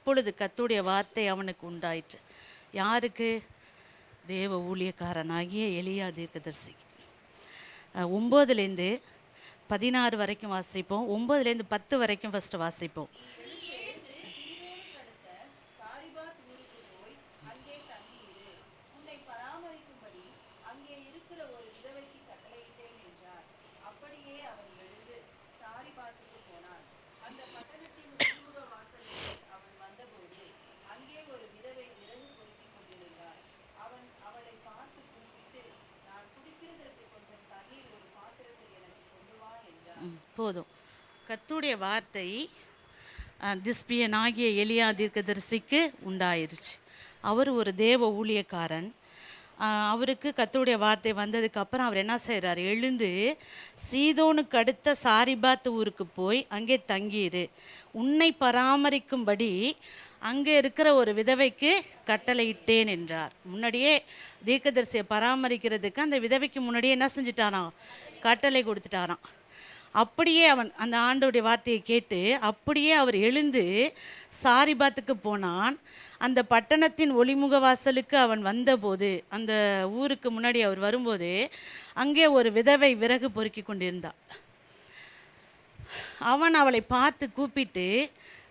அப்பொழுது கத்துடைய வார்த்தை அவனுக்கு உண்டாயிற்று. யாருக்கு? தேவ ஊழியக்காரனாகிய எலியா தீர்க்கதர்சி. ஒம்போதுலேருந்து பதினாறு வரைக்கும் வாசிப்போம். ஒம்போதுலேருந்து பத்து வரைக்கும் ஃபஸ்ட்டு வாசிப்போம் சாரிபாத் ஊருக்கு போய் அங்கே தங்கியிரு உன்னை பராமரிக்கும்படி அங்கே இருக்கிற ஒரு விதவைக்கு கட்டளையிட்டேன் என்றார் அப்படியே அவன் எழுந்து சாரிபாத்துக்கு போனான் அந்த பட்டணத்தின் உள்முக வாசலில் அவன் வந்தபோது அங்கே ஒரு விதவை விறகு பொறுக்கிக் கொண்டிருந்தார் அவன் அவளை பார்த்து கூப்பிட்டு நான் குடிக்கிறதற்கு கொஞ்சம் தண்ணீர் ஒரு பாத்திரத்தில் எனக்கு கொண்டு வா என்றான் ம், போதும். கத்துடைய வார்த்தை திஸ்பியனாகிய எலியா தீர்க்கதரிசிக்கு உண்டாயிருச்சு. அவர் ஒரு தேவ ஊழியக்காரன். அவருக்கு கத்துடைய வார்த்தை வந்ததுக்கப்புறம் அவர் என்ன செய்கிறார் எழுந்து சீதோனுக்கு அடுத்த சாரிபாத் ஊருக்கு போய் அங்கே தங்கியிரு. உன்னை பராமரிக்கும்படி அங்கே இருக்கிற ஒரு விதவைக்கு கட்டளையிட்டேன் என்றார். முன்னாடியே தீர்க்கதரிசியை பராமரிக்கிறதுக்கு அந்த விதவைக்கு முன்னாடியே என்ன செஞ்சிட்டாராம்? கட்டளை கொடுத்துட்டாராம். அப்படியே அவன் அந்த ஆண்டோடைய வார்த்தையை கேட்டு அப்படியே அவர் எழுந்து சாரிபாத்துக்கு போனான். அந்த பட்டணத்தின் ஒளிமுக வாசலுக்கு அவன் வந்தபோது அந்த ஊருக்கு முன்னாடி அவர் வரும்போது அங்கே ஒரு விதவை விறகு பொறுக்கி கொண்டிருந்தாள். அவன் அவளை பார்த்து கூப்பிட்டு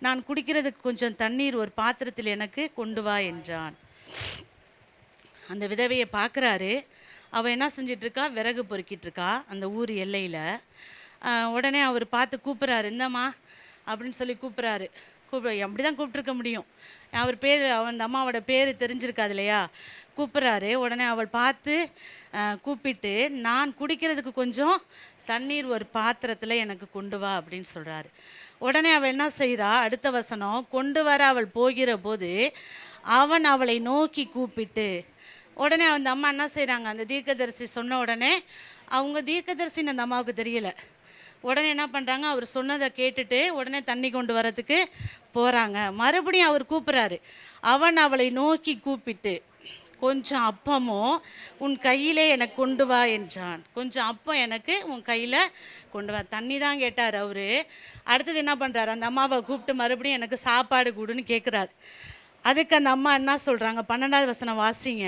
நான் குடிக்கிறதுக்கு கொஞ்சம் தண்ணீர் ஒரு பாத்திரத்தில் எனக்கு கொண்டு வா என்றான். அந்த விதவையை பார்க்குறாரு. அவள் என்ன செஞ்சிட்ருக்கா விறகு பொறுக்கிட்டு இருக்கா அந்த ஊர் எல்லையில். உடனே அவர் பார்த்து கூப்பிட்றாரு இந்தம்மா அப்படின்னு சொல்லி கூப்பிட்றாரு. கூப்பிட அப்படி தான் கூப்பிட்ருக்க முடியும்? அவர் பேர் அந்த அம்மாவோட பேர் தெரிஞ்சிருக்காது இல்லையா? கூப்பிட்றாரு. உடனே அவள் பார்த்து கூப்பிட்டு நான் குடிக்கிறதுக்கு கொஞ்சம் தண்ணீர் ஒரு பாத்திரத்தில் எனக்கு கொண்டு வா அப்படின்னு சொல்கிறாரு உடனே அவள் என்ன செய்கிறா அடுத்த வசனம் கொண்டு வர அவள் போகிற போது அவன் அவளை நோக்கி கூப்பிட்டு உடனே அந்த அம்மா என்ன செய்கிறாங்க அந்த தீர்க்கதரிசி சொன்ன உடனே அவங்க தீர்க்கதரிசின்னு அந்த அம்மாவுக்கு தெரியலை. உடனே என்ன பண்ணுறாங்க அவர் சொன்னதை கேட்டுட்டு உடனே தண்ணி கொண்டு வரதுக்கு போகிறாங்க மறுபடியும் அவர் கூப்பிட்றாரு. அவன் அவளை நோக்கி கூப்பிட்டு கொஞ்சம் அப்பமும் உன் கையிலே எனக்கு கொண்டு வா என்றான். கொஞ்சம் அப்பம் எனக்கு உன் கையில் கொண்டு வா தண்ணி தான் கேட்டார் அவர். அடுத்தது என்ன பண்ணுறாரு அந்த அம்மாவை கூப்பிட்டு மறுபடியும் எனக்கு சாப்பாடு கொடுன்னு கேட்குறாரு அதுக்கு அந்த அம்மா என்ன சொல்கிறாங்க பன்னெண்டாவது வசனம் வாசிங்க.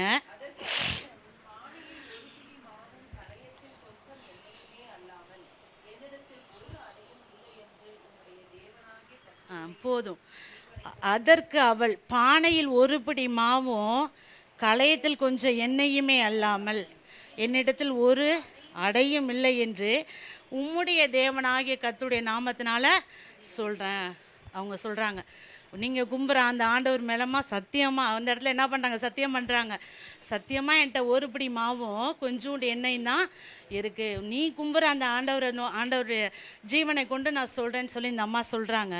போதும். அதற்கு அவள் பானையில் ஒரு பிடி மாவும் களையத்தில் கொஞ்சம் எண்ணெயுமே அல்லாமல் என்னிடத்தில் ஒரு அடையும் இல்லை என்று உம்முடைய தேவனாகிய கத்துடைய நாமத்தினால சொல்கிறேன் அவங்க சொல்கிறாங்க நீங்கள் கும்புற அந்த ஆண்டவர் மேலமாக சத்தியமாக அந்த இடத்துல என்ன பண்ணுறாங்க சத்தியம் பண்ணுறாங்க சத்தியமாக என்கிட்ட ஒரு பிடி மாவும் கொஞ்சோண்டு எண்ணெயும் தான் இருக்குது நீ கும்புற அந்த ஆண்டவரை நோ ஆண்டவருடைய ஜீவனை கொண்டு நான் சொல்கிறேன்னு சொல்லி இந்த அம்மா சொல்கிறாங்க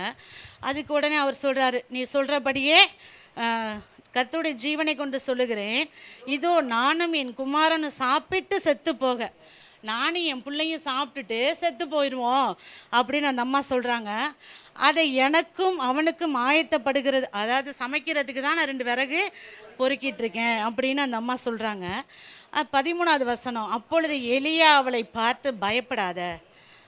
அதுக்கு உடனே அவர் சொல்கிறாரு நீ சொல்கிறபடியே கர்த்தருடைய ஜீவனை கொண்டு சொல்லுகிறேன். இதோ நானும் என் குமாரனும் சாப்பிட்டு செத்து போக. நானும் என் பிள்ளையும் சாப்பிட்டுட்டு செத்து போயிடுவோம் அப்படின்னு அந்த அம்மா சொல்கிறாங்க அதை எனக்கும் அவனுக்கும் ஆயத்தப்படுகிறது அதாவது சமைக்கிறதுக்கு தான் நான் ரெண்டு விறகு பொறுக்கிட்டு இருக்கேன் அப்படின்னு அந்த அம்மா சொல்கிறாங்க பதிமூணாவது வசனம் அப்பொழுது எளியா அவளை பார்த்து பயப்படாத.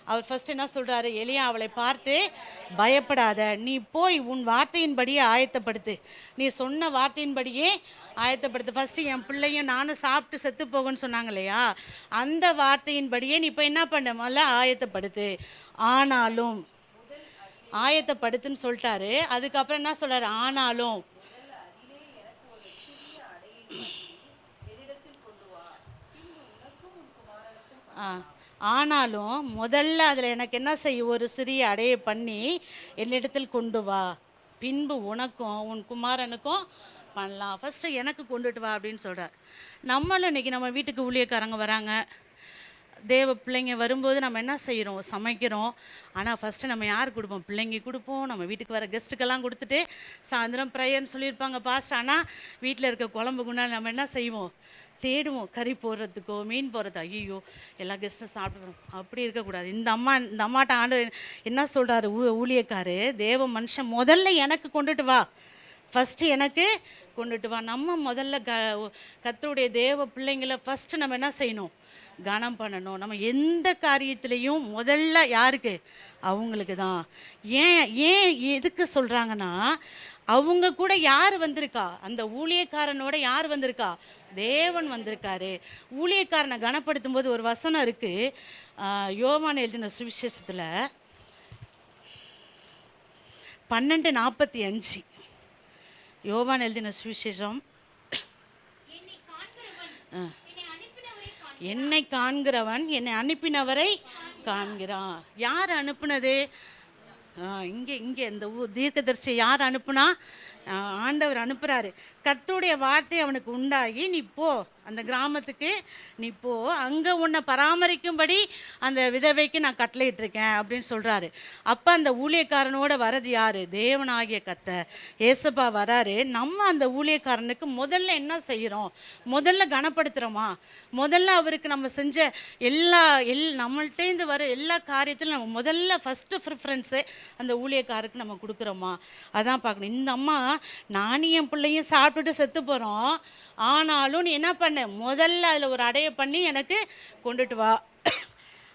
அவர் ஃபர்ஸ்ட் என்ன சொல்கிறாரு எலியா அவளை பார்த்து பயப்படாத நீ போய் உன் வார்த்தையின்படியே ஆயத்தப்படுத்து. நீ சொன்ன வார்த்தையின்படியே ஆயத்தப்படுத்து. ஃபஸ்ட்டு என் பிள்ளையும் நானும் சாப்பிட்டு செத்து போகுன்னு சொன்னாங்க இல்லையா? அந்த வார்த்தையின்படியே நீ இப்போ என்ன பண்ண? முதல்ல ஆயத்தப்படுத்து. ஆனாலும் ஆயத்தப்படுத்துன்னு சொல்லிட்டாரு. அதுக்கப்புறம் என்ன சொல்கிறார் ஆனாலும் ஆ. ஆனாலும் முதல்ல அதில் எனக்கு என்ன செய்ய ஒரு சிறிய அடையை பண்ணி என்னிடத்தில் கொண்டு வா. பின்பு உனக்கும் உன் குமாரனுக்கும் பண்ணலாம். ஃபஸ்ட்டு எனக்கு கொண்டுட்டு வா அப்படின்னு சொல்கிறார் நம்மளும் இன்னைக்கு நம்ம வீட்டுக்கு ஊழியக்காரங்க வராங்க. தேவ பிள்ளைங்க வரும்போது நம்ம என்ன செய்கிறோம் சமைக்கிறோம். ஆனால் ஃபஸ்ட்டு நம்ம யார் கொடுப்போம்? பிள்ளைங்க கொடுப்போம். நம்ம வீட்டுக்கு வர கெஸ்ட்டுக்கெல்லாம் கொடுத்துட்டு சாயந்தரம் ப்ரேயர்னு சொல்லியிருப்பாங்க பாஸ்ட் ஆனால் வீட்டில் இருக்க குழம்பு குண்டா நம்ம என்ன செய்வோம்? தேடுவோம். கறி போடுறதுக்கோ மீன் போடுறது ஐயோ எல்லா கெஸ்ட்டும் சாப்பிடுவோம் அப்படி இருக்கக்கூடாது. இந்த அம்மா இந்த அம்மாட்ட ஆண்டு என்ன சொல்கிறாரு ஊ ஊழியக்காரு தேவ மனுஷன் முதல்ல எனக்கு கொண்டுட்டு வா. ஃபஸ்ட்டு எனக்கு கொண்டுட்டு வா. நம்ம முதல்ல க கத்தருடைய தேவ பிள்ளைங்களை ஃபஸ்ட்டு நம்ம என்ன செய்யணும்? கனம் பண்ணணும். நம்ம எந்த காரியத்திலையும் முதல்ல யாருக்கு? அவங்களுக்கு தான். ஏன் ஏன் எதுக்கு சொல்கிறாங்கன்னா அவங்க கூட யார் வந்திருக்கா? அந்த ஊழியக்காரனோட யார் வந்திருக்கா? தேவன் வந்திருக்காரு. ஊழியக்காரனை கனப்படுத்தும் போது ஒரு வசனம் இருக்குது யோவான் எழுதின சுவிசேஷத்தில் பன்னெண்டு நாற்பத்தி அஞ்சு. யோவான் எழுதின சுவிசேஷம். என்னை காண்கிறவன் என்னை அனுப்பினவரை காண்கிறான். யார் அனுப்புனது? இங்கே இங்கே இந்த ஊ தீர்க்கதரிசியை யார் அனுப்புனா ஆண்டவர் அனுப்புகிறாரு கர்த்தருடைய வார்த்தை அவனுக்கு உண்டாகி நீ போ. அந்த கிராமத்துக்கு நீ போ அங்கே உன்னை பராமரிக்கும்படி அந்த விதவைக்கு நான் கட்டளையிட்டிருக்கேன் அப்படின்னு சொல்கிறாரு அப்போ அந்த ஊழியக்காரனோட வரது யார்? தேவனாகிய கத்த ஏசப்பா வராரு. நம்ம அந்த ஊழியக்காரனுக்கு முதல்ல என்ன செய்கிறோம் முதல்ல கனப்படுத்துகிறோமா முதல்ல அவருக்கு நம்ம செஞ்ச எல்லா எல் நம்மள்டேந்து வர எல்லா காரியத்திலும் நம்ம முதல்ல ஃபஸ்ட்டு ப்ரிஃபரன்ஸு அந்த ஊழியக்காருக்கு நம்ம கொடுக்குறோமா? அதான் பார்க்கணும். இந்த அம்மா நானும் என் பிள்ளையும் சாப்பிட்டுட்டு செத்து போகிறோம் ஆனாலும் நீ என்ன பண்ண முதல்ல அதில் ஒரு அடைய பண்ணி எனக்கு கொண்டுட்டு வா.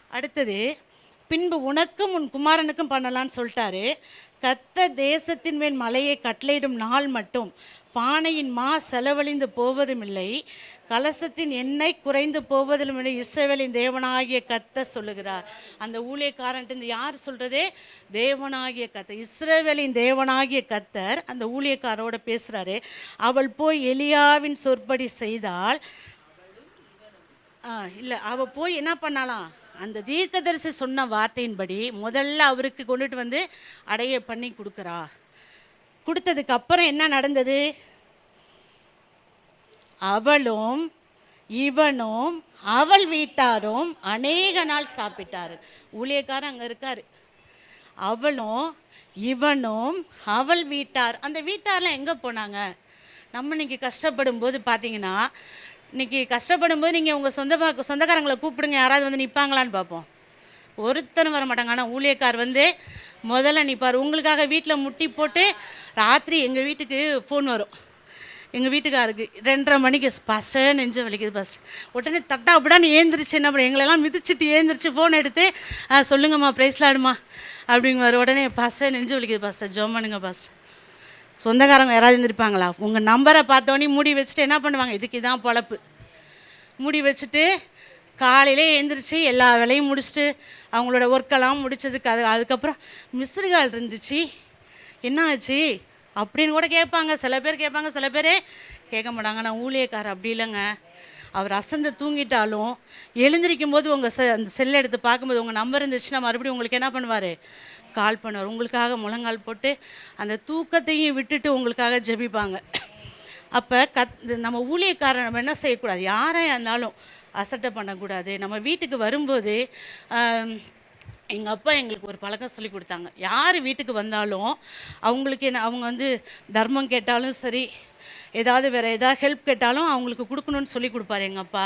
அடுத்தது பின்பு உனக்கும் உன் குமாரனுக்கும் பண்ணலான்னு சொல்லிட்டாரு. கத்த தேசத்தின் மேல் மலையை கட்டளையிடும் நாள் மட்டும். பானையின் மா செலவழிந்து போவதும் இல்லை கலசத்தின் எண்ணெய் குறைந்து போவதிலும் இஸ்ரவேலின் தேவனாகிய கத்த சொல்லுகிறார். அந்த ஊழியக்காரன்ட்டு இந்த யார் சொல்கிறதே தேவனாகிய கத்த இஸ்ரேவேலின் தேவனாகிய கத்தர் அந்த ஊழியக்காரோட பேசுகிறாரு அவள் போய் எலியாவின் சொற்படி செய்தால் ஆ இல்லை அவள் போய் என்ன பண்ணலாம்? அந்த தீர்க்கதரிசி சொன்ன வார்த்தையின்படி முதல்ல அவருக்கு கொண்டுட்டு வந்து அடைய பண்ணி கொடுக்குறா. கொடுத்ததுக்கு அப்புறம் என்ன நடந்தது? அவளும் இவனும் அவள் வீட்டாரும் அநேக நாள் சாப்பிட்டாரு. ஊழியக்காரன் அங்கே இருக்காரு. அவளும் இவனும் அவள் வீட்டார். அந்த வீட்டாரெலாம் எங்கே போனாங்க? நம்ம இன்னைக்கு கஷ்டப்படும் போது பார்த்தீங்கன்னா இன்னைக்கு கஷ்டப்படும் போது நீங்கள் உங்கள் சொந்த பா- சொந்தக்காரங்களை கூப்பிடுங்க. யாராவது வந்து நிற்பாங்களான்னு பார்ப்போம் ஒருத்தனும் வர மாட்டாங்க ஆனால் ஊழியக்கார் வந்து முதல்ல நிற்பார் உங்களுக்காக வீட்டில் முட்டி போட்டு ராத்திரி எங்கள் வீட்டுக்கு ஃபோன் வரும். எங்கள் வீட்டுக்காருக்கு ரெண்டரை மணிக்கு பாஸ்டர் நெஞ்சு வலிக்குது பாஸ்டர் உடனே தட்டா அப்படின்னு ஏந்திரிச்சு என்ன பண்ண? எங்களெல்லாம் மிதிச்சிட்டு ஏந்திரிச்சு ஃபோன் எடுத்து "ஆ, சொல்லுங்கம்மா ப்ரைஸ்லாடுமா அப்படிங்குவார். உடனே பாஸ்டர் நெஞ்சு வலிக்குது பாஸ்டர் ஜோம் பண்ணுங்க பாஸ்டர் சொந்தக்காரங்க யாராவது இருந்திருப்பாங்களா உங்கள் நம்பரை பார்த்தோன்னே மூடி வச்சுட்டு என்ன பண்ணுவாங்க? இதுக்கு இதான் பொழப்பு. மூடி வச்சுட்டு காலையிலே எழுந்திரிச்சு எல்லா வேலையும் முடிச்சுட்டு அவங்களோட ஒர்க்கெல்லாம் முடிச்சதுக்கு அது அதுக்கப்புறம் மிஸ்ரு கால் இருந்துச்சு. என்ன ஆச்சு அப்படின்னு கூட கேட்பாங்க. சில பேர் கேட்பாங்க சில பேரே கேட்க மாட்டாங்க. நான் ஊழியக்காரர் அப்படி இல்லைங்க. அவர் அசந்து தூங்கிட்டாலும் எழுந்திருக்கும் போது உங்கள் செ அந்த செல்லை எடுத்து பார்க்கும்போது உங்கள் நம்பர் இருந்துச்சுன்னா மறுபடியும் உங்களுக்கு என்ன பண்ணுவார்? கால் பண்ணுவார். உங்களுக்காக முழங்கால் போட்டு அந்த தூக்கத்தையும் விட்டுட்டு உங்களுக்காக ஜெபிப்பாங்க. அப்போ கத் நம்ம ஊழியக்காரன் நம்ம என்ன செய்யக்கூடாது? யாரையா இருந்தாலும் அசட்டை பண்ணக்கூடாது. நம்ம வீட்டுக்கு வரும்போது எங்கள் அப்பா எங்களுக்கு ஒரு பழக்கம் சொல்லி கொடுத்தாங்க. யார் வீட்டுக்கு வந்தாலும் அவங்களுக்கு என்ன அவங்க வந்து தர்மம் கேட்டாலும் சரி ஏதாவது வேறு ஏதாவது ஹெல்ப் கேட்டாலும் அவங்களுக்கு கொடுக்கணும்னு சொல்லி கொடுப்பாரு எங்கள் அப்பா.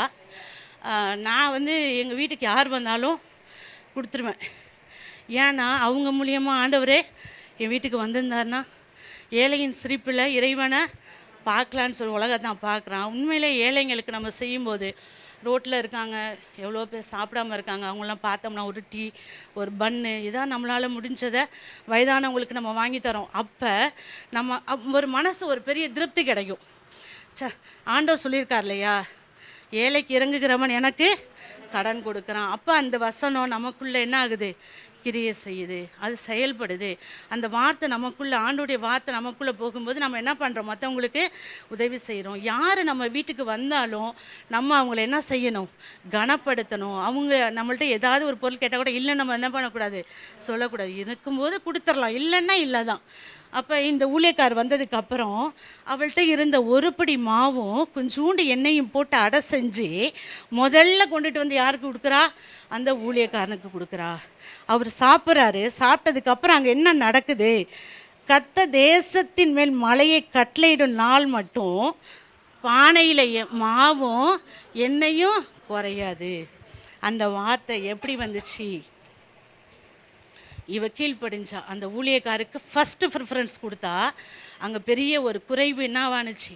நான் வந்து எங்கள் வீட்டுக்கு யார் வந்தாலும் கொடுத்துருவேன். ஏன்னா அவங்க மூலியமாக ஆண்டவரே என் வீட்டுக்கு வந்திருந்தாருன்னா ஏழையின் சிரிப்பில் இறைவனை பார்க்கலான்னு சொல்லி உலகத்தான் பார்க்குறான். உண்மையிலே ஏழைங்களுக்கு நம்ம செய்யும்போது ரோட்டில் இருக்காங்க எவ்வளோ பேர் சாப்பிடாம இருக்காங்க அவங்களாம் பார்த்தோம்னா ஒரு டீ ஒரு பன்னு இதான் நம்மளால் முடிஞ்சதை வயதானவங்களுக்கு நம்ம வாங்கி தரோம். அப்போ நம்ம அப்- ஒரு மனசு ஒரு பெரிய திருப்தி கிடைக்கும். ச ஆண்டவர் சொல்லியிருக்கார் இல்லையா? ஏழைக்கு இறங்குகிறவன் எனக்கு கடன் கொடுக்குறான். அப்போ அந்த வசனம் நமக்குள்ளே என்ன ஆகுது? கிரியை செய்யுது அது செயல்படுது. அந்த வார்த்தை நமக்குள்ளே ஆண்டுடைய வார்த்தை நமக்குள்ளே போகும்போது நம்ம என்ன பண்ணுறோம் மற்றவங்களுக்கு உதவி செய்கிறோம் யார் நம்ம வீட்டுக்கு வந்தாலும் நம்ம அவங்கள என்ன செய்யணும்? கனப்படுத்தணும். அவங்க நம்மள்ட்ட ஏதாவது ஒரு பொருள் கேட்டால் கூட இல்லை நம்ம என்ன பண்ணக்கூடாது? சொல்லக்கூடாது. இருக்கும்போது கொடுத்துடலாம். இல்லைன்னா இல்லை தான் அப்போ இந்த ஊழியக்கார் வந்ததுக்கு அப்புறம் அவள்கிட்ட இருந்த ஒரு பிடி மாவும் கொஞ்சூண்டு எண்ணெயும் போட்டு அடை செஞ்சு முதல்ல கொண்டுட்டு வந்து யாருக்கு கொடுக்குறா? அந்த ஊழியக்காரனுக்கு கொடுக்குறா. அவர் சாப்பிட்றாரு. சாப்பிட்டதுக்கு அப்புறம் அங்கே என்ன நடக்குது? கத்த தேசத்தின் மேல் மலையை கட்டளையிடும் நாள் மட்டும் பானையில் மாவும் எண்ணெயும் குறையாது. அந்த வார்த்தை எப்படி வந்துச்சு? இவ கீழ்ப்படிஞ்சா அந்த ஊழியக்காருக்கு ஃபஸ்ட்டு ப்ரிஃபரன்ஸ் கொடுத்தா அங்கே பெரிய ஒரு குறைவு என்னவானுச்சு?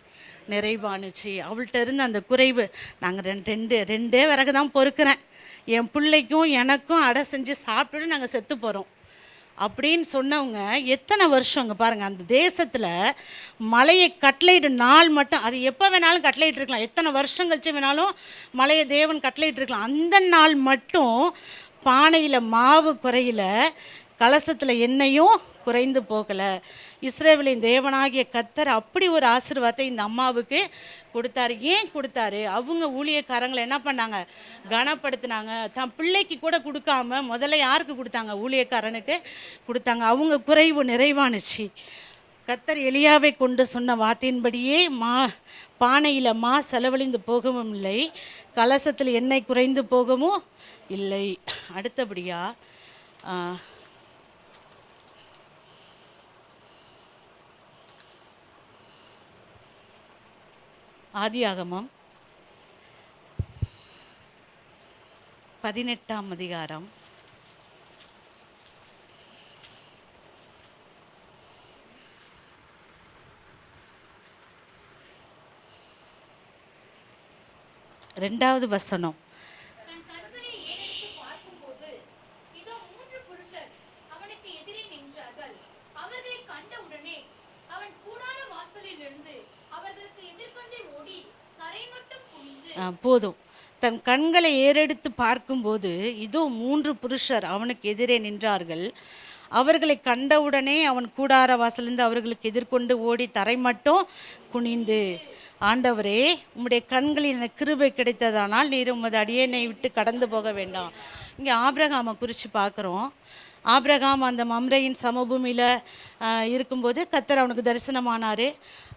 நிறைவானுச்சு. அவள்கிட்ட இருந்து அந்த குறைவு நாங்கள் ரெண்டு ரெண்டு ரெண்டே விறகு தான் பொறுக்கிறேன். என் பிள்ளைக்கும் எனக்கும் அடை செஞ்சு சாப்பிட்டுட்டு நாங்கள் செத்து போகிறோம் அப்படின்னு சொன்னவங்க எத்தனை வருஷம் அங்கே பாருங்கள் அந்த தேசத்தில் மலையை கட்லைடு நாள் மட்டும் அது எப்போ வேணாலும் கட்லைட் இருக்கலாம் எத்தனை வருஷம் கழிச்சு வேணாலும் மலையை தேவன் கட்லைட் இருக்கலாம் அந்த நாள் மட்டும் பானையில் மாவு குறையில கலசத்தில் எண்ணெயும் குறைந்து போகலை. இஸ்ரேவேலின் தேவனாகிய கத்தர் அப்படி ஒரு ஆசிர்வாதத்தை இந்த அம்மாவுக்கு கொடுத்தாரு. ஏன் கொடுத்தாரு? அவங்க ஊழியக்காரங்களை என்ன பண்ணாங்க? கனப்படுத்தினாங்க. தன் பிள்ளைக்கு கூட கொடுக்காம முதல்ல யாருக்கு கொடுத்தாங்க? ஊழியக்காரனுக்கு கொடுத்தாங்க. அவங்க குறைவு நிறைவானுச்சு. கத்தர் எலியாவை கொண்டு சொன்ன வார்த்தையின்படியே மா பானையில் மா செலவழிந்து போகவும் இல்லை. கலசத்தில் எண்ணெய் குறைந்து போகவும் இல்லை. அடுத்தபடியா ஆதியாகமம் பதினெட்டாம் அதிகாரம் ரெண்டாவது வசனம் தன் கண்களை ஏறெடுத்து பார்க்கும்போது இதோ மூன்று புருஷர் அவனுக்கு எதிரே நின்றார்கள் அவர்களை கண்டவுடனே அவன் கூடார வாசலில் இருந்து அவர்களுக்கு எதிர்கொண்டே ஓடி தரை மட்டும் குனிந்து ஆ, போதும். தன் கண்களை ஏறெடுத்து பார்க்கும்போது இதோ மூன்று புருஷர் அவனுக்கு எதிரே நின்றார்கள். அவர்களை கண்டவுடனே அவன் கூடார வாசலிருந்து அவர்களுக்கு எதிர்கொண்டு ஓடி தரை மட்டும் குனிந்து ஆண்டவரே உம்முடைய கண்களில் எனக்கு கிருபை கிடைத்ததானால் நீர் உமது அடியனை விட்டு கடந்து போக வேண்டாம். இங்கே ஆபிரகாமை குறித்து பார்க்குறோம். ஆபிரகாம் அந்த மம்ரையின் சமபூமியில் இருக்கும்போது கத்தர் அவனுக்கு தரிசனமானார்.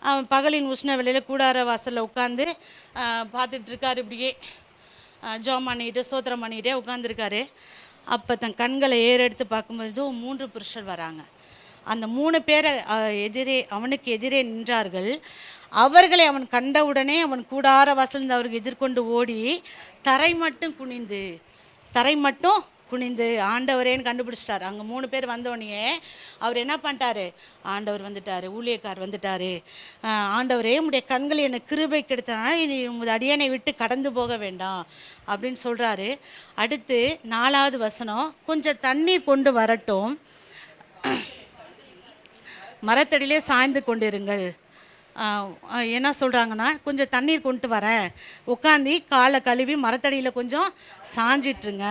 அவன் பகலின் உஷ்ண வேளையில் கூடார வாசலில் உட்காந்து பார்த்துட்ருக்காரு இப்படியே. ஜோம் பண்ணிட்டு ஸ்தோத்திரம் பண்ணிகிட்டே உட்காந்துருக்காரு அப்போ தன் கண்களை ஏறெடுத்து பார்க்கும்போது மூன்று புருஷர் வராங்க. அந்த மூணு பேரை எதிரே அவனுக்கு எதிரே நின்றார்கள். அவர்களை அவன் கண்டவுடனே அவன் கூடார வாசலிருந்து அவருக்கு எதிர்கொண்டு ஓடி தரை மட்டும் குனிந்து தரை மட்டும் குனிந்து ஆண்டவரேன்னு கண்டுபிடிச்சிட்டாரு. அங்கே மூணு பேர் வந்தோடனே அவர் என்ன பண்ணிட்டாரு? ஆண்டவர் வந்துட்டார் ஊழியக்கார் வந்துட்டாரு. ஆண்டவரே உடைய கண்கள் எனக்கு கிருபை கெடுத்தனால இனி உமது அடியனை விட்டு கடந்து போக வேண்டாம் அப்படின்னு சொல்கிறாரு அடுத்து நாலாவது வசனம் கொஞ்சம் தண்ணீர் கொண்டு வரட்டும். மரத்தடியிலே சாய்ந்து கொண்டிருங்கள். என்ன சொல்கிறாங்கன்னா கொஞ்சம் தண்ணீர் கொண்டு வரேன் உட்காந்து காலை கழுவி மரத்தடியில் கொஞ்சம் சாஞ்சிட்ருங்க.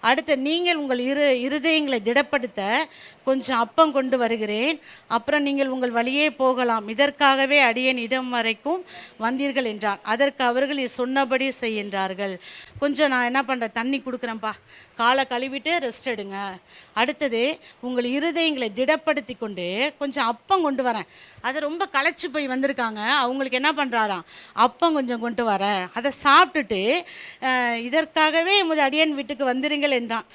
அடுத்து நீங்கள் உங்கள் இரு இருதயங்களை திடப்படுத்த கொஞ்சம் அப்பம் கொண்டு வருகிறேன். அப்புறம் நீங்கள் உங்கள் வழியே போகலாம். இதற்காகவே அடியேன் இடம் வரைக்கும் வந்தீர்கள் என்றான். அதற்கு அவர்கள் "நீ சொன்னபடி செய்கின்றார்கள். கொஞ்சம் நான் என்ன பண்ணுறேன் தண்ணி கொடுக்குறேன்ப்பா. காலை கழுவிட்டு ரெஸ்ட் எடுங்க. அடுத்தது உங்கள் இருதயங்களை திடப்படுத்தி கொண்டு கொஞ்சம் அப்பம் கொண்டு வரேன். அதை ரொம்ப களைச்சி போய் வந்திருக்காங்க. அவங்களுக்கு என்ன பண்ணுறாராம் அப்பம் கொஞ்சம் கொண்டு வரேன் அதை சாப்பிட்டுட்டு இதற்காகவே உமது அடியன் வீட்டுக்கு வந்துருங்கள் என்றான்.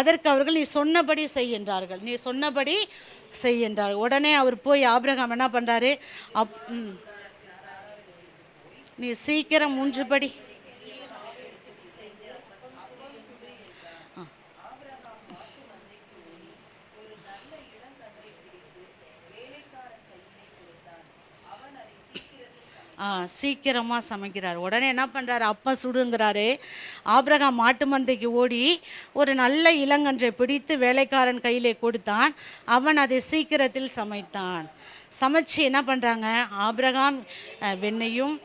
அதற்கு அவர்கள் நீ சொன்னபடி செய் என்றார்கள் நீ சொன்னபடி செய் என்றார். உடனே அவர் போய் ஆபிரகாம் என்ன பண்ணுறாரு அப் நீ சீக்கிரம் மூன்றுபடி சீக்கிரமாக சமைக்கிறார். உடனே என்ன பண்ணுறாரு அப்போ சுடுங்கிறாரு. ஆபிரகாம் மாட்டு மந்தைக்கு ஓடி ஒரு நல்ல இளங்கன்றை பிடித்து வேலைக்காரன் கையிலே கொடுத்தான். அவன் அதை சீக்கிரத்தில் சமைத்தான். சமைச்சு என்ன பண்ணுறாங்க ஆபிரகாம் வெண்ணையும்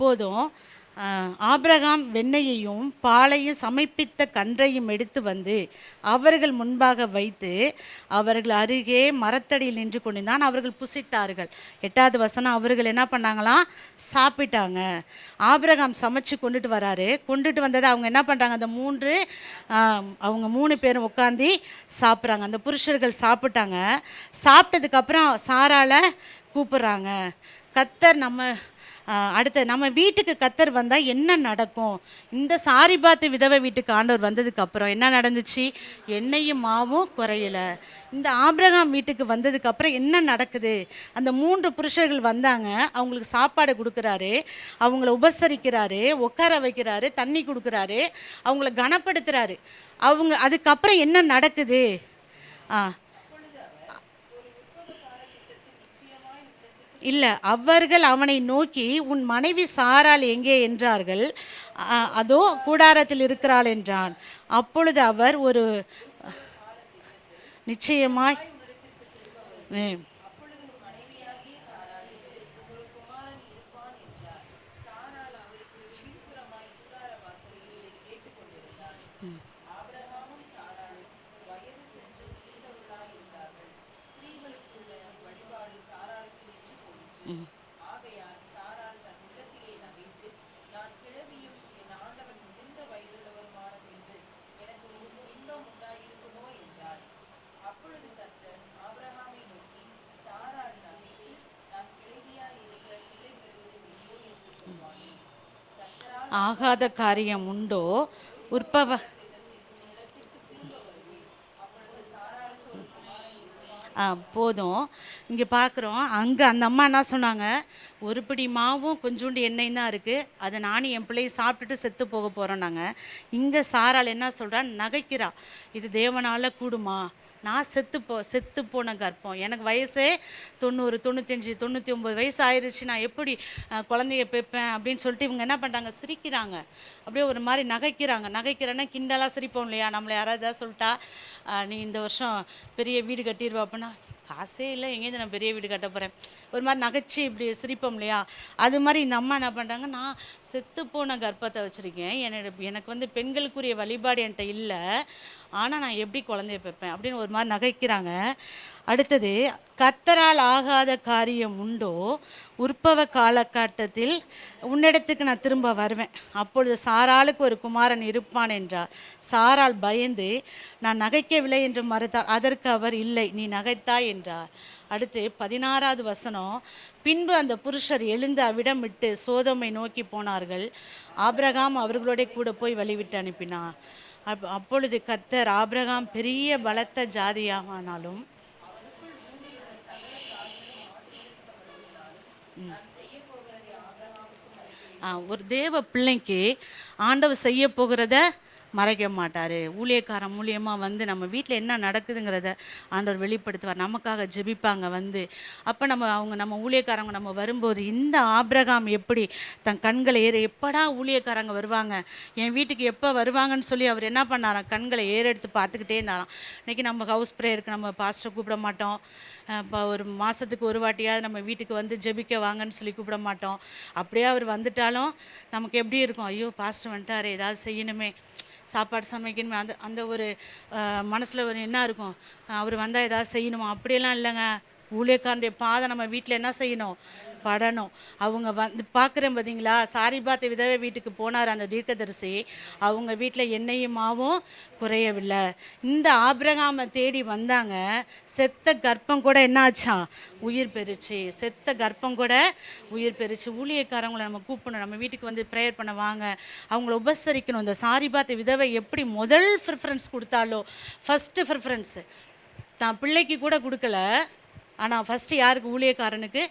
போதும். ஆபிரகாம் வெண்ணையையும் பாலையும் சமைப்பித்த கன்றையும் எடுத்து வந்து அவர்கள் முன்பாக வைத்து அவர்கள் அருகே மரத்தடியில் நின்று கொண்டிருந்தான். அவர்கள் புசித்தார்கள். எட்டாவது வசனம் அவர்கள் என்ன பண்ணாங்களாம்? சாப்பிட்டாங்க. ஆபிரகாம் சமைச்சு கொண்டுட்டு வராரு. கொண்டுட்டு வந்ததை அவங்க என்ன பண்ணுறாங்க அந்த மூன்று அவங்க மூணு பேரும் உட்காந்து சாப்பிட்றாங்க. அந்த புருஷர்கள் சாப்பிட்டாங்க. சாப்பிட்டதுக்கப்புறம் சாரால் கூப்பிட்றாங்க. கத்தர் நம்ம அடுத்து நம்ம வீட்டுக்கு கத்தர் வந்தால் என்ன நடக்கும்? இந்த சாரி பார்த்து விதவை வீட்டுக்கு ஆண்டவர் வந்ததுக்கு அப்புறம் என்ன நடந்துச்சு? எண்ணெயும் மாவும் குறையலை. இந்த ஆபிரகாம் வீட்டுக்கு வந்ததுக்கு அப்புறம் என்ன நடக்குது? அந்த மூன்று புருஷர்கள் வந்தாங்க. அவங்களுக்கு சாப்பாடு கொடுக்குறாரு. அவங்கள உபசரிக்கிறாரு. உட்கார வைக்கிறாரு. தண்ணி கொடுக்குறாரு. அவங்கள கனப்படுத்துகிறாரு அவங்க அதுக்கப்புறம் என்ன நடக்குது? ஆ இல்லை அவர்கள் அவனை நோக்கி உன் மனைவி சாரால் எங்கே? என்றார்கள். அதோ கூடாரத்தில் இருக்கிறாள் என்றான். அப்பொழுது அவர் ஒரு நிச்சயமாய் ம். ஆகையால் சாராள் தன் உள்ளத்திலே நகைத்து நான் கிழவியும் என் ஆண்டவன் மிகுந்த வயதுள்ளவருமான பின்பு எனக்கு ஒரு இன்பம் உண்டாயிருக்குமோ என்றார் அப்பொழுது கர்த்தர் ஆபிரகாமை நோக்கி சாராள் நகைத்து நான் கிழவியாய் இருக்கிற பிள்ளை பெறுவது எங்கோ என்று சொல்வானே கர்த்தரால் ஆகாத காரியம் உண்டோ? உற்பவ. போதும். இங்கே பார்க்குறோம் அங்கே அந்த அம்மா என்ன சொன்னாங்க? ஒரு பிடி மாவும் கொஞ்சோண்டு எண்ணெய் தான் இருக்குது அதை நானும் என் பிள்ளையை சாப்பிட்டுட்டு செத்து போக போகிறோம் நாங்கள் இங்கே சாரால் என்ன சொல்கிறான் நகைக்கிறா. இது தேவனால் கூடுமா? நான் செத்து போ செத்து போன கர்ப்பம். எனக்கு வயசே தொண்ணூறு தொண்ணூத்தஞ்சு தொண்ணூற்றி ஒம்பது வயசு ஆயிடுச்சு நான் எப்படி குழந்தைய பெப்பேன் அப்படின்னு சொல்லிட்டு இவங்க என்ன பண்ணுறாங்க சிரிக்கிறாங்க. அப்படியே ஒரு மாதிரி நகைக்கிறாங்க. நகைக்கிறேன்னா கிண்டலாக சிரிப்போம் இல்லையா? நம்மளை யாராவது சொல்லிட்டா நீ இந்த வருஷம் பெரிய வீடு கட்டிடுவா அப்படின்னா காசே இல்லை எங்கேயிருந்து நான் பெரிய வீடு கட்ட போகிறேன் ஒரு மாதிரி நகைச்சி இப்படி சிரிப்போம் இல்லையா? அது மாதிரி இந்த அம்மா என்ன பண்ணுறாங்க நான் செத்து போன கர்ப்பத்தை வச்சுருக்கேன். என்னோட எனக்கு வந்து பெண்களுக்குரிய வழிபாடு என்கிட்ட இல்லை. ஆனால் நான் எப்படி குழந்தைய பெப்பேன்? அப்படின்னு ஒரு மாதிரி நகைக்கிறாங்க. அடுத்தது கத்தரால் ஆகாத காரியம் உண்டோ உற்பவ காலகட்டத்தில் உன்னிடத்துக்கு நான் திரும்ப வருவேன். அப்பொழுது சாராளுக்கு ஒரு குமாரன் இருப்பான் என்றார். சாரால் பயந்து நான் நகைக்கவில்லை என்று மறுத்தால் அதற்கு அவர் இல்லை நீ நகைத்தாய் என்றார். அடுத்து பதினாறாவது வசனம் பின்பு அந்த புருஷர் எழுந்து அவ்விடம் விட்டு சோதமை நோக்கி போனார்கள். ஆபிரகாம் அவர்களோட கூட போய் வழிவிட்டு அனுப்பினார் அப் அப்பொழுது கத்தர் ஆபிரகாம் பெரிய பலத்த ஜாதியானாலும் ஒரு தேவ பிள்ளைக்கு ஆண்டவர் செய்ய போகிறத மறைக்க மாட்டார். ஊழியக்காரன் மூலியமாக வந்து நம்ம வீட்டில் என்ன நடக்குதுங்கிறத ஆண்டவர் வெளிப்படுத்துவார். நமக்காக ஜெபிப்பாங்க வந்து. அப்போ நம்ம அவங்க நம்ம ஊழியக்காரங்க நம்ம வரும்போது இந்த ஆபிரகாம் எப்படி தன் கண்களை ஏற எப்படா ஊழியக்காரங்க வருவாங்க? என் வீட்டுக்கு எப்போ வருவாங்கன்னு சொல்லி அவர் என்ன பண்ணாராம்? கண்களை ஏறெடுத்து பார்த்துக்கிட்டே இருந்தாராம். இன்றைக்கி நம்ம ஹவுஸ் ப்ரேயருக்கு நம்ம பாஸ்டர் கூப்பிட மாட்டோம். இப்போ ஒரு மாதத்துக்கு ஒரு வாட்டியாவது நம்ம வீட்டுக்கு வந்து ஜெபிக்க வாங்கன்னு சொல்லி கூப்பிட மாட்டோம். அப்படியே அவர் வந்துட்டாலும் நமக்கு எப்படி இருக்கும்? ஐயோ பாஸ்ட் வந்துட்டார் ஏதாவது செய்யணுமே. சாப்பாடு சமைக்கணுமே. அந்த அந்த ஒரு மனசில் ஒரு என்ன இருக்கும்? அவர் வந்தால் ஏதாவது செய்யணுமா? அப்படியெல்லாம் இல்லைங்க. ஊழியக்காரனுடைய பாதை நம்ம வீட்டில் என்ன செய்யணும்? படணும். அவங்க வந்து பார்க்குறேன் பார்த்தீங்களா சாரிபாத்த விதவை வீட்டுக்கு போனார் அந்த தீர்க்கதரிசி. அவங்க வீட்டில் எண்ணெயுமாவும் குறையவில்லை. இந்த ஆபிரகாமை தேடி வந்தாங்க. செத்த கர்ப்பம் கூட என்ன உயிர் பெருச்சு. செத்த கர்ப்பம் கூட உயிர் பெருச்சு. ஊழியக்காரங்களை நம்ம கூப்பிடணும். நம்ம வீட்டுக்கு வந்து ப்ரேயர் பண்ண வாங்க. அவங்கள உபசரிக்கணும். இந்த சாரிபாத்த விதவை எப்படி முதல் ப்ரிஃபரன்ஸ் கொடுத்தாலோ ஃபஸ்ட்டு ப்ரிஃபரன்ஸு தான் பிள்ளைக்கு கூட கொடுக்கல. ஆனால் ஃபஸ்ட்டு யாருக்கு ஊழியக்காரனுக்கு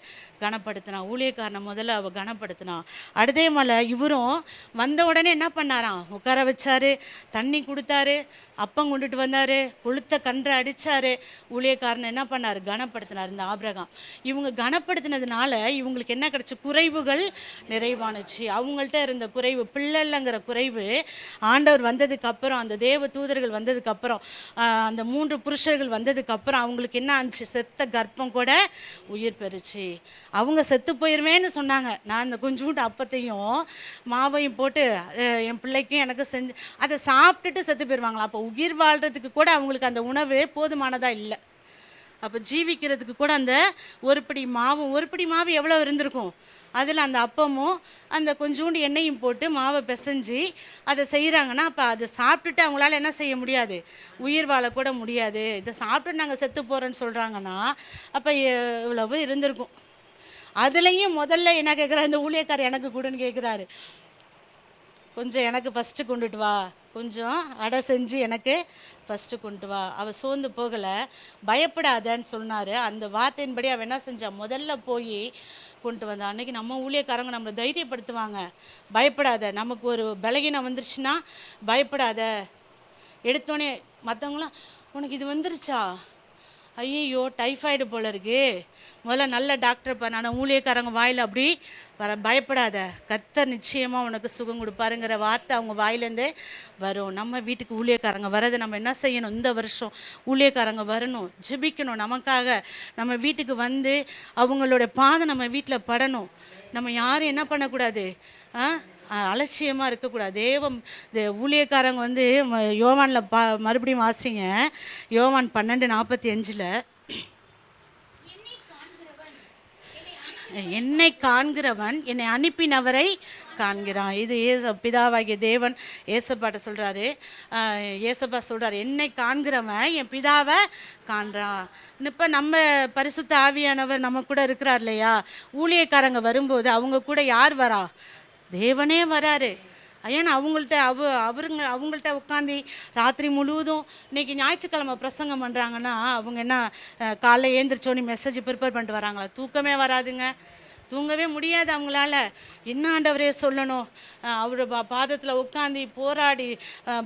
கனப்படுத்தினான் ஊழியக்காரனை முதல்ல அவள் கனப்படுத்தினான் அடுத்தே மலை இவரும் வந்த உடனே என்ன பண்ணாராம்? உட்கார வச்சாரு தண்ணி கொடுத்தாரு அப்பம் கொண்டுட்டு வந்தார் கொளுத்த கன்றை அடித்தார் ஊழியக்காரனை என்ன பண்ணார்? கனப்படுத்தினார் இந்த ஆபிரகாம். இவங்க கனப்படுத்தினதுனால இவங்களுக்கு என்ன கிடச்சி? குறைவுகள் நிறைவானுச்சு. அவங்கள்ட்ட இருந்த குறைவு பிள்ளைங்கிற குறைவு ஆண்டவர் வந்ததுக்கப்புறம் அந்த தேவ தூதர்கள் வந்ததுக்கப்புறம் அந்த மூன்று புருஷர்கள் வந்ததுக்கப்புறம் அவங்களுக்கு என்ன ஆச்சு செத்த அப்பம் கூட உயிர் பெறுச்சு. அவங்க செத்து போயிருவேன்னு சொன்னாங்க. நான் அந்த குஞ்சுண்டு அப்பத்தையும் மாவையும் போட்டு என் பிள்ளைக்கும் எனக்கு செஞ்சு அதை சாப்பிட்டுட்டு செத்து போயிடுவாங்களா அப்போ உயிர் வாழ்கிறதுக்கு கூட அவங்களுக்கு அந்த உணவு போதுமானதாக இல்லை. அப்போ ஜீவிக்கிறதுக்கு கூட அந்த ஒருபடி மாவும் ஒருபடி மாவு எவ்வளோ இருந்திருக்கும்? அதில் அந்த அப்பமும் அந்த கொஞ்சோண்டு எண்ணெயும் போட்டு மாவை பிசைஞ்சு அதை செய்கிறாங்கன்னா அப்போ அதை சாப்பிட்டுட்டு அவங்களால என்ன செய்ய முடியாது? உயிர் வாழக்கூட முடியாது. இதை சாப்பிட்டு நாங்கள் செத்து போகிறோன்னு சொல்கிறாங்கன்னா அப்போ எவ்வளவு இருந்திருக்கும்? அதுலேயும் முதல்ல என்ன கேட்குறாரு இந்த ஊழியக்கார் எனக்கு கொடுன்னு கேட்குறாரு கொஞ்சம் எனக்கு ஃபஸ்ட்டு கொண்டுட்டு வா. கொஞ்சம் அடை செஞ்சு எனக்கு ஃபஸ்ட்டு கொண்டு வா. அவள் சோர்ந்து போகலை. பயப்படாதன்னு சொன்னார். அந்த வார்த்தையின்படி அவள் என்ன செஞ்சா? முதல்ல போய் கொண்டு வந்தா. அன்றைக்கி நம்ம ஊழியக்காரங்க நம்மளை தைரியப்படுத்துவாங்க. பயப்படாத. நமக்கு ஒரு பலகீனம் வந்துருச்சுன்னா பயப்படாத. எடுத்தோடனே மற்றவங்களாம் உனக்கு இது வந்துருச்சா? ஐயோ டைஃபாய்டு போல இருக்கு. முதல்ல நல்ல டாக்டர் பாரு ஆனால் ஊழியக்காரங்க வாயில் அப்படி வர பயப்படாத. கத்தர் நிச்சயமாக உனக்கு சுகம் கொடுப்பாருங்கிற வார்த்தை அவங்க வாயிலேருந்தே வரும். நம்ம வீட்டுக்கு ஊழியக்காரங்க வரதை நம்ம என்ன செய்யணும்? இந்த வருஷம் ஊழியக்காரங்க வரணும். ஜெபிக்கணும் நமக்காக. நம்ம வீட்டுக்கு வந்து அவங்களோட பாதை நம்ம வீட்டில் படணும். நம்ம யாரும் என்ன பண்ணக்கூடாது? ஆ? அலட்சியமாக இருக்கக்கூடாது. தேவம் இந்த ஊழியக்காரங்க வந்து யோவானில் பா மறுபடியும் வாசிங்க. யோவான் பன்னெண்டு நாற்பத்தி அஞ்சில் என்னை காண்கிறவன் என்னை அனுப்பினவரை காண்கிறான். இது ஏச பிதாவாகிய தேவன் ஏசப்பாட்ட சொல்கிறாரு ஏசப்பா சொல்கிறார் என்னை காண்கிறவன் என் பிதாவை காண்றான். இப்போ நம்ம பரிசுத்த ஆவியானவர் நம்ம கூட இருக்கிறார் இல்லையா? ஊழியக்காரங்க வரும்போது அவங்க கூட யார் வரா? தேவனே வராரு. ஏன்னா அவங்கள்ட்ட அவ அவருங்க அவங்கள்ட்ட உட்காந்து ராத்திரி முழுவதும் இன்னைக்கு ஞாயிற்றுக்கிழமை பிரசங்கம் பண்ணுறாங்கன்னா அவங்க என்ன காலைல ஏந்திரிச்சோன்னு மெசேஜ் ப்ரிப்பேர் பண்ணிட்டு வராங்களா? தூக்கமே வராதுங்க. தூங்கவே முடியாது அவங்களால. என்ன ஆண்டவரே சொல்லணும்? அவர் பா பாதத்தில் உட்காந்து போராடி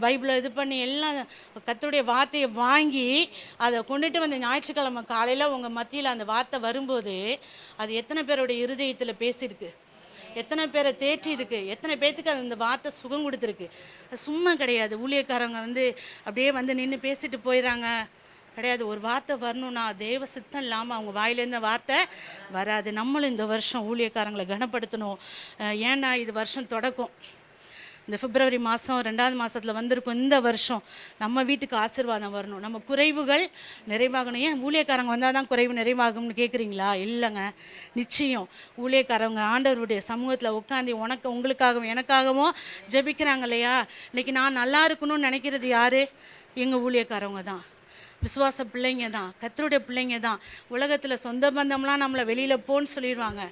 பைபிளை இது பண்ணி எல்லாம் கத்துடைய வார்த்தையை வாங்கி அதை கொண்டுட்டு வந்து ஞாயிற்றுக்கிழமை காலையில் உங்கள் மத்தியில் அந்த வார்த்தை வரும்போது அது எத்தனை பேருடைய இருதயத்தில் பேசியிருக்கு? எத்தனை பேரை தேற்றி இருக்கு? எத்தனை பேர்த்துக்கு அது அந்த வார்த்தை சுகம் கொடுத்துருக்கு? சும்மா கிடையாது. ஊழியக்காரங்க வந்து அப்படியே வந்து நின்று பேசிட்டு போயிடறாங்க கிடையாது. ஒரு வார்த்தை வரணும்னா தெய்வ சித்தம் இல்லாமல் அவங்க வாயிலேருந்து வார்த்தை வராது. நம்மளும் இந்த வருஷம் ஊழியக்காரங்களை கனப்படுத்தணும். ஏன்னா இது வருஷம் தொடக்கும். இந்த பிப்ரவரி மாதம் ரெண்டாவது மாதத்தில் வந்திருக்கும் இந்த வருஷம் நம்ம வீட்டுக்கு ஆசீர்வாதம் வரணும். நம்ம குறைவுகள் நிறைவாகணும். ஏன் ஊழியக்காரங்க வந்தால் தான் குறைவு நிறைவாகும்னு கேட்குறீங்களா இல்லைங்க. நிச்சயம். ஊழியக்காரங்க ஆண்டவருடைய சமூகத்தில் உட்காந்து உனக்கு உங்களுக்காகவும் எனக்காகவும் ஜெபிக்கிறாங்க இல்லையா? இன்னைக்கு நான் நல்லா இருக்கணும்னு நினைக்கிறது யார்? எங்கள் ஊழியக்காரவங்க தான். விசுவாச பிள்ளைங்க தான் கத்தருடைய பிள்ளைங்க தான். உலகத்தில் சொந்த பந்தம்லாம் நம்மளை வெளியில் போன்னு சொல்லிடுவாங்க.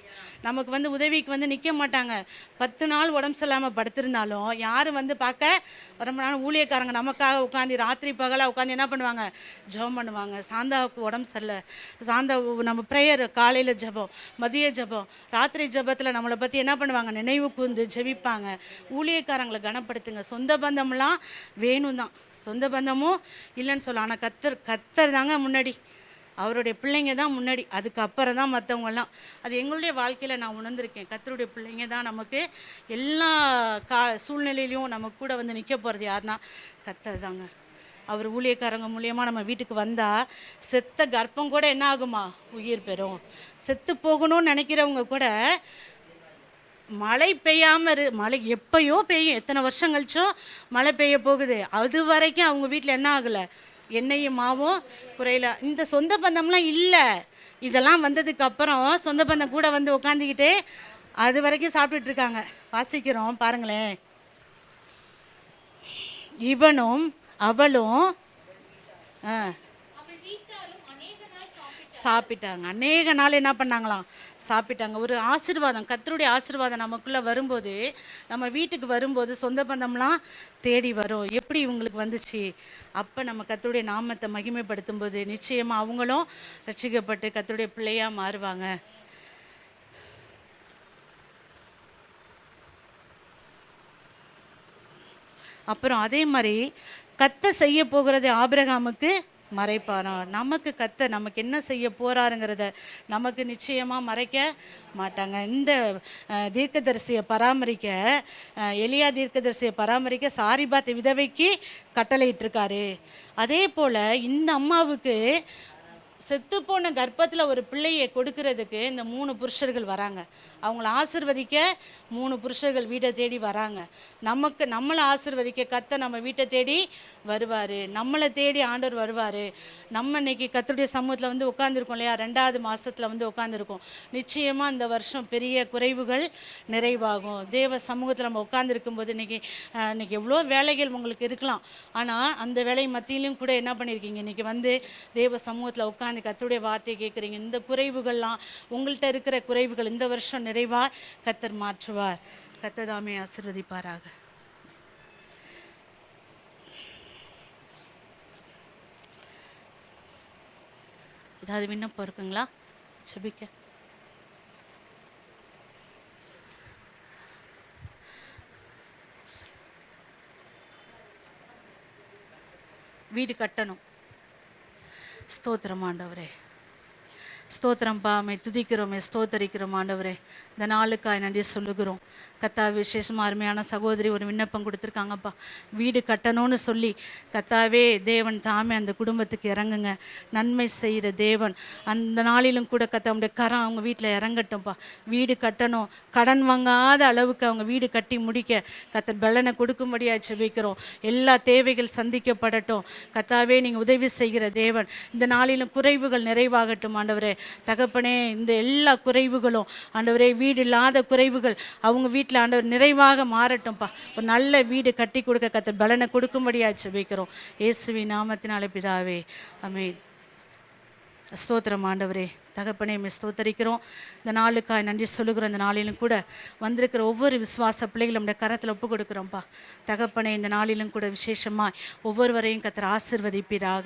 நமக்கு வந்து உதவிக்கு வந்து நிற்க மாட்டாங்க. பத்து நாள் உடம்பு சரியில்லாமல் படுத்திருந்தாலும் யாரும் வந்து பார்க்க ரொம்ப நாள் ஊழியக்காரங்க நமக்காக உட்காந்து ராத்திரி பகலாக உட்காந்து என்ன பண்ணுவாங்க? ஜெபம் பண்ணுவாங்க. சாந்தாவுக்கு உடம்பு சரியில்லை. சாந்தா நம்ம ப்ரேயர் காலையில் ஜெபம் மதிய ஜெபம் ராத்திரி ஜெபத்தில் நம்மளை பற்றி என்ன பண்ணுவாங்க? நினைவு கூர்ந்து ஜெபிப்பாங்க. ஊழியக்காரங்களை கனப்படுத்துங்க. சொந்த பந்தம்லாம் வேணும் தான் சொந்த பந்தமும் இல்லைன்னு சொல்லலாம். ஆனால் கத்தர் கத்தர் தாங்க முன்னாடி. அவருடைய பிள்ளைங்க தான் முன்னாடி. அதுக்கப்புறம் தான் மற்றவங்கெல்லாம் அது எங்களுடைய வாழ்க்கையில் நான் உணர்ந்திருக்கேன். கத்தருடைய பிள்ளைங்க தான் நமக்கு எல்லா கா சூழ்நிலையிலையும் நம்ம கூட வந்து நிற்க போகிறது யாருன்னா கத்தர் தாங்க. அவர் ஊழியக்காரங்க மூலியமாக நம்ம வீட்டுக்கு வந்தால் செத்த கர்ப்பம் கூட என்ன ஆகுமா? உயிர் பெறும். செத்து போகணும்னு நினைக்கிறவங்க கூட மழை பெய்யாமல் இரு மழை எப்பயோ பெய்யும். எத்தனை வருஷம் கழிச்சும் மழை பெய்ய போகுது. அது வரைக்கும் அவங்க வீட்டில் என்ன ஆகலை? எண்ணெயும் மாவும் குறையல. இந்த சொந்த பந்தம்லாம் இல்லை. இதெல்லாம் வந்ததுக்கு அப்புறம் சொந்த பந்தம் கூட வந்து உட்காந்துக்கிட்டு அது வரைக்கும் சாப்பிட்டுட்டு இருக்காங்க. வாசிக்கிறோம் பாருங்களேன். இவனும் அவளும் சாப்பிட்டாங்க. அநேக நாள் என்ன பண்ணாங்களாம்? சாப்பிட்டாங்க. ஒரு ஆசீர்வாதம் கத்தருடைய ஆசீர்வாதம் நமக்குள்ளே வரும்போது நம்ம வீட்டுக்கு வரும்போது சொந்த பந்தம்லாம் தேடி வரும். எப்படி இவங்களுக்கு வந்துச்சு? அப்போ நம்ம கத்தருடைய நாமத்தை மகிமைப்படுத்தும் போது நிச்சயமாக அவங்களும் ரட்சிக்கப்பட்டு கத்தருடைய பிள்ளையாக மாறுவாங்க. அப்புறம் அதே மாதிரி கத்த செய்ய போகிறது ஆபிரகாமுக்கு மறைப்பாராம் நமக்கு கத்த நமக்கு என்ன செய்ய போகிறாருங்கிறத நமக்கு நிச்சயமாக மறைக்க மாட்டாங்க. இந்த தீர்க்கதரிசியை பராமரிக்க அஹ், எலியா தீர்க்கதரிசியை பராமரிக்க சாரிபாத் விதவைக்கு கட்டளையிட்டிருக்காரு. அதே போல் இந்த அம்மாவுக்கு செத்துப்போன கர்ப்பத்தில் ஒரு பிள்ளையை கொடுக்கறதுக்கு இந்த மூணு புருஷர்கள் வராங்க. அவங்கள ஆசிர்வதிக்க மூணு புருஷர்கள் வீட்டை தேடி வராங்க. நமக்கு நம்மளை ஆசிர்வதிக்க கத்த நம்ம வீட்டை தேடி வருவார். நம்மளை தேடி ஆண்டவர் வருவார். நம்ம இன்னைக்கு கத்தருடைய சமூகத்தில் வந்து உட்காந்துருக்கோம் இல்லையா? ரெண்டாவது மாதத்தில் வந்து உட்காந்துருக்கோம் நிச்சயமாக இந்த வருஷம் பெரிய குறைவுகள் நிறைவாகும். தேவ சமூகத்தில் நம்ம உட்காந்துருக்கும் போது இன்னைக்கு இன்றைக்கி இன்னைக்கு எவ்வளோ வேலைகள் உங்களுக்கு இருக்கலாம். ஆனால் அந்த வேலை மத்தியிலும் கூட என்ன பண்ணியிருக்கீங்க இன்னைக்கு வந்து தேவ சமூகத்தில் உட்காந்து உட்காந்து கத்தருடைய வார்த்தையை கேட்குறீங்க. இந்த குறைவுகள்லாம் உங்கள்கிட்ட இருக்கிற குறைவுகள் இந்த வருஷம் நிறைவாக கத்தர் மாற்றுவார். கத்ததாமே ஆசிர்வதிப்பாராக. ஏதாவது விண்ணப்பம் இருக்குங்களா? செபிக்க வீடு கட்டணும். ஸ்தோத்திரம் ஆண்டவரே. ஸ்தோத்திரம் பாமே. துதிக்கிறோமே ஸ்தோத்தரிக்கிறோம் ஆண்டவரே. இந்த நாளுக்காய் நன்றி சொல்லுகிறோம். கத்தா விசேஷமாக அருமையான சகோதரி ஒரு விண்ணப்பம் கொடுத்துருக்காங்கப்பா. வீடு கட்டணும்னு சொல்லி கத்தாவே தேவன் தாமே அந்த குடும்பத்துக்கு இறங்குங்க. நன்மை செய்கிற தேவன். அந்த நாளிலும் கூட கத்தா அவங்களுடைய கரம் அவங்க வீட்டில் இறங்கட்டும்ப்பா. வீடு கட்டணும். கடன் வாங்காத அளவுக்கு அவங்க வீடு கட்டி முடிக்க கத்த பலனை கொடுக்கும்படியாக செபிக்கிறோம் எல்லா தேவைகள் சந்திக்கப்படட்டும். கத்தாவே நீங்கள் உதவி செய்கிற தேவன். இந்த நாளிலும் குறைவுகள் நிறைவாகட்டும் ஆண்டவரே. தகப்பனே இந்த எல்லா குறைவுகளும் ஆண்டவரே வீடு இல்லாத குறைவுகள் அவங்க வீட்டில் ஆண்டவர் நிறைவாக மாறட்டும்ப்பா ஒரு நல்ல வீடு கட்டி கொடுக்க கத்தர் பலனை கொடுக்கும்படியாக செபிக்கிறோம் இயேசுவி நாமத்தினால பிதாவே ஆமென். ஸ்தோத்திரம் ஆண்டவரே. தகப்பனே மே ஸ்தோத்தரிக்கிறோம். இந்த நாளுக்காக நன்றி சொல்லுகிறோம் இந்த நாளிலும் கூட வந்திருக்கிற ஒவ்வொரு விசுவாச பிள்ளைகளும் நம்முடைய கரத்தில் ஒப்பு கொடுக்குறோம்ப்பா தகப்பனே இந்த நாளிலும் கூட விசேஷமாக ஒவ்வொருவரையும் கத்தர் ஆசிர்வதிப்பீராக.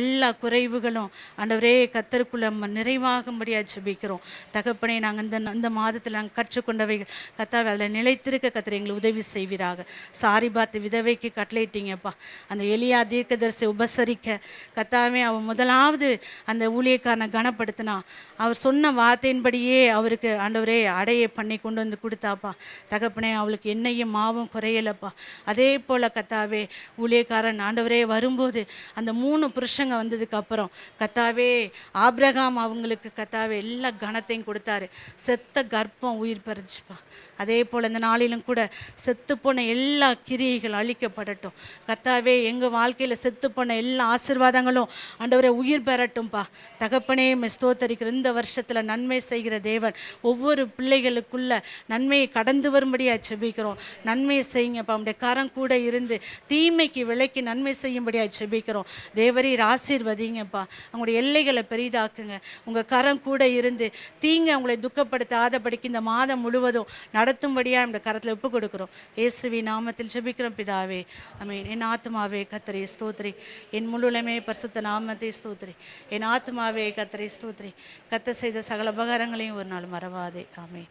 எல்லா குறைவுகளும் ஆண்டவரே கத்தருக்குள்ள நம்ம நிறைவாகும்படியாக ஜபிக்கிறோம். தகப்பனே நாங்கள் இந்த இந்த மாதத்தில் நாங்கள் கற்றுக்கொண்டவைகள் கத்தாவை அதில் நிலைத்திருக்க கத்தர் எங்களுக்கு உதவி செய்வீராக. சாரி பார்த்து விதவைக்கு கட்டளையிட்டீங்கப்பா. அந்த எளியா தீர்க்கதரிசி உபசரிக்க கத்தாவே அவன் முதலாவது அந்த ஊழியக்காரனை கனப்படுத்தினா அவர் சொன்ன வார்த்தையின்படியே அவருக்கு ஆண்டவரே அடையை பண்ணி கொண்டு வந்து கொடுத்தாப்பா. தகப்பனே அவளுக்கு எண்ணெயும் மாவும் குறையலப்பா. அதே போல் கத்தாவே ஊழியக்காரன் ஆண்டவரே வரும்போது அந்த மூணு புருஷங்க வந்ததுக்கு அப்புறம் கத்தாவே ஆப்ரகாம் அவங்களுக்கு கத்தாவே எல்லா கனத்தையும் கொடுத்தாரு. செத்த கர்ப்பம் உயிர் பறிச்சுப்பா அதே போல் இந்த நாளிலும் கூட செத்துப்போன எல்லா கிரியைகள் அழிக்கப்படட்டும். கத்தாவே எங்கள் வாழ்க்கையில் செத்துப்போன எல்லா ஆசீர்வாதங்களும் ஆண்டவரை உயிர் பெறட்டும்ப்பா தகப்பனே மெ ஸ்தோத்தரிக்கிற இந்த வருஷத்தில் நன்மை செய்கிற தேவன். ஒவ்வொரு பிள்ளைகளுக்குள்ள நன்மையை கடந்து வரும்படியாக செபிக்கிறோம் நன்மையை செய்யுங்கப்பா. உடைய கரம் கூட இருந்து தீமைக்கு விலைக்கு நன்மை செய்யும்படியாக செபிக்கிறோம் தேவரீர் ஆசீர்வதிங்கப்பா. அவங்களுடைய எல்லைகளை பெரிதாக்குங்க. உங்கள் கரம் கூட இருந்து தீங்க அவங்களை துக்கப்படுத்தாதபடிக்கு இந்த மாதம் முழுவதும் நடத்தும்படியாக நம்முடைய கரத்தில் ஒப்பு கொடுக்குறோம். இயேசுவி நாமத்தில் ஜெபிக்கிறோம் பிதாவே. அமீன் என் ஆத்மாவே கத்திரி ஸ்தோத்ரி. என் முழுலமே பரிசுத்த நாமத்தை ஸ்தோத்ரி. என் ஆத்மாவே கத்திரி ஸ்தோத்ரி. கத்த செய்த சகல உபகாரங்களையும் ஒரு நாள் மறவாதே. ஆமே